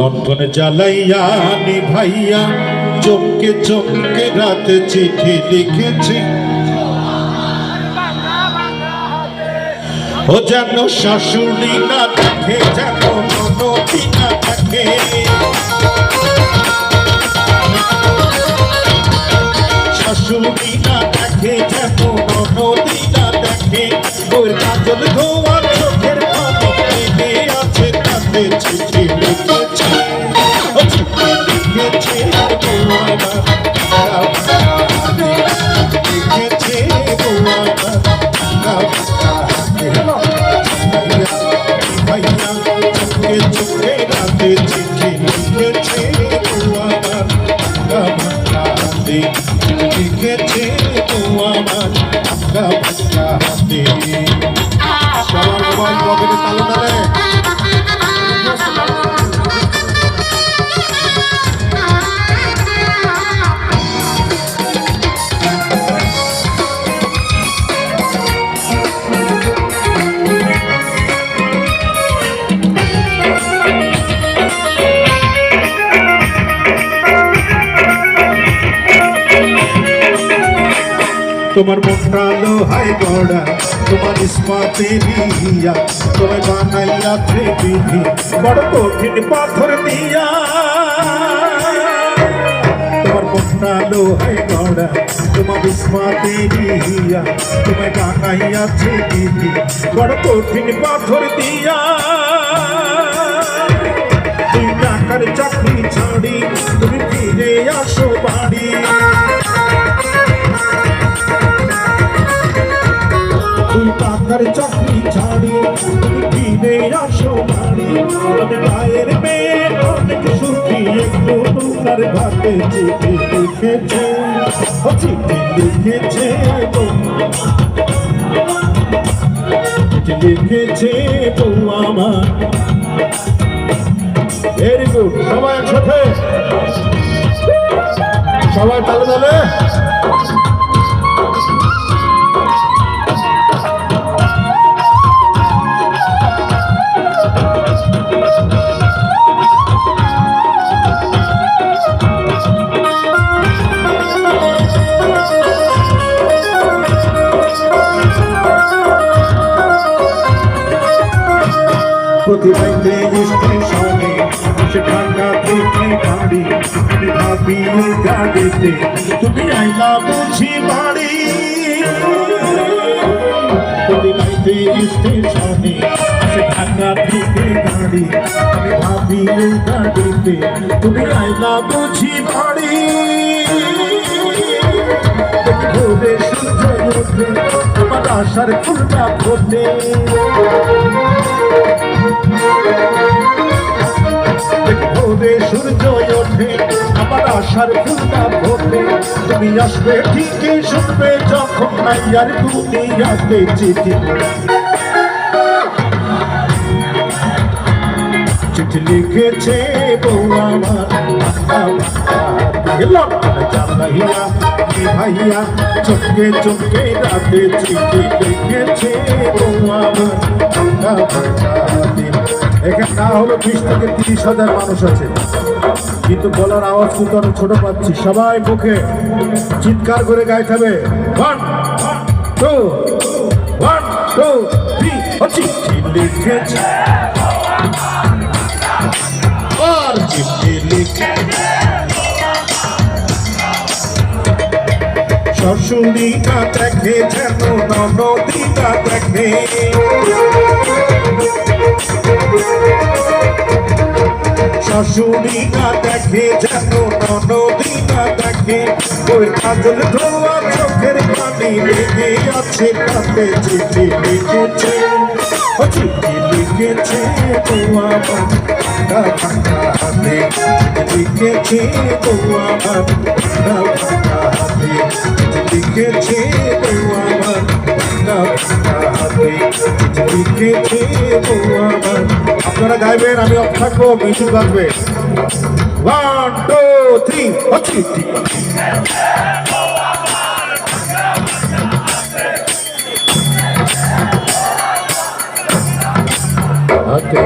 লণ্ঠন জ্বালাইয়া নিভাইয়া চমকে চমকে রাতে চিঠি লিখেছি। ও যেন শাশুড়ি না দেখে, যেন নদী না থাকে শাশুড়ি না দেখে, যেন না দেখে। ওর কাজল ধোয়ার চোখের আছে, তাতে লিখেছে তোমার সবার মোবাইল পকেটে তালে তালে তোমার মনটা লোহাই গড়া, তোমার ইস্পাতে দিয়া তোমায় বানাইয়া বিধি বড় কঠিন পাথর দিয়া। তোমার মনটা লোহাই গড়া, তোমার ইস্পাতে দিয়া তোমায় বানাইয়া বিধি বড় কঠিন পাথর দিয়া। তোমার ঘাটে চিঠি লিখেছে। ও চিঠি লিখেছে লিখেছে আমার। ভেরি গুড সবাই একসাথে। সবাই তালে তালে। প্রতিবাইতে স্টেশনে সে ঢাকা থেকে গাড়ি আমি ভাবি গাড়িতে তুমি আইলা বুঝি বাড়ি। প্রতিবাইতে স্টেশনে সে ঢাকা থেকে গাড়ি আমি ভাবি গাড়িতে তুমি আইলা বুঝি বাড়ি। ভোরে সূর্য ওঠে তোমার আশার ফুলটা ফোটে। ভোরে সূর্য ওঠে আমার আশার ফুলটা ফোটে। তুমি আসবে ঠিকই শুনবে, যখন নাইয়ার দুনিয়াতে চিঠি। চিঠি লিখেছে বউ আমার জানাইয়া ভাইয়া চোখে চোখে রাতে চিঠি লিখেছে বউ আমার এখানে না হলো বিশ থেকে তিরিশ হাজার মানুষ আছে। কিন্তু বলার আওয়াজ কিন্তু আমি ছোট পাচ্ছি। সবাই মুখে চিৎকার করে গাইতে হবে one two one two three লিখেছে। আর চিঠি শ্বশুরিকা দেখে যেন নদীটা দেখে। শাশুড়িকা দেখে যেন নদীটা দেখে। ওই কাজল ধোয়া চোখের পানি লেগে আছে, তাতে চিঠি লিখেছে। ও চিঠি লিখেছে তোমা ভাঙা ভাঙা হাতে। লিখেছে ভাঙা ভাঙা হাতে আপনারা গাইবেন আমি অফ থাকব মিউজিক বাজবে। ওয়ান টু থ্রি চিঠি হাতে